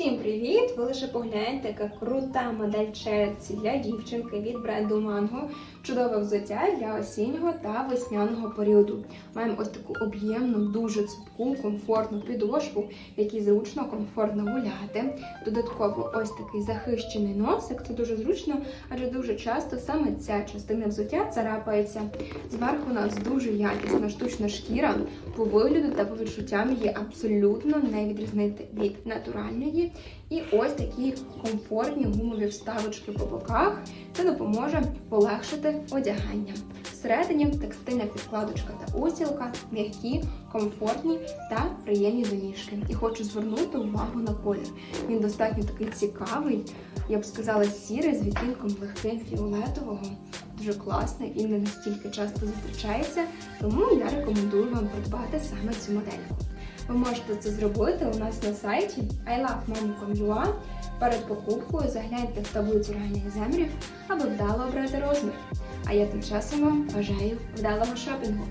assim, привіт! Ви лише погляньте, яка крута модель черці для дівчинки від бренду Mango. Чудове взуття для осіннього та весняного періоду. Маємо ось таку об'ємну, дуже цупку, комфортну підошву, якій зручно, комфортно гуляти. Додатково ось такий захищений носик. Це дуже зручно, адже дуже часто саме ця частина взуття царапається. Зверху у нас дуже якісна штучна шкіра. По вигляду та по відчуттям її абсолютно не відрізнити від натуральної. І ось такі комфортні гумові вставочки по боках. Це допоможе полегшити одягання. Всередині текстильна підкладочка та устілка, м'які, комфортні та приємні до ніжки. І хочу звернути увагу на колір. Він достатньо такий цікавий, я б сказала, сірий з відтінком легким фіолетового. Дуже класний і не настільки часто зустрічається, тому я рекомендую вам придбати саме цю модельку. Ви можете це зробити у нас на сайті ilovemom.com.ua. Перед покупкою загляньте в таблицю ранніх землів, аби вдало обрати розмір. А я тим часом вам бажаю вдалого шопінгу!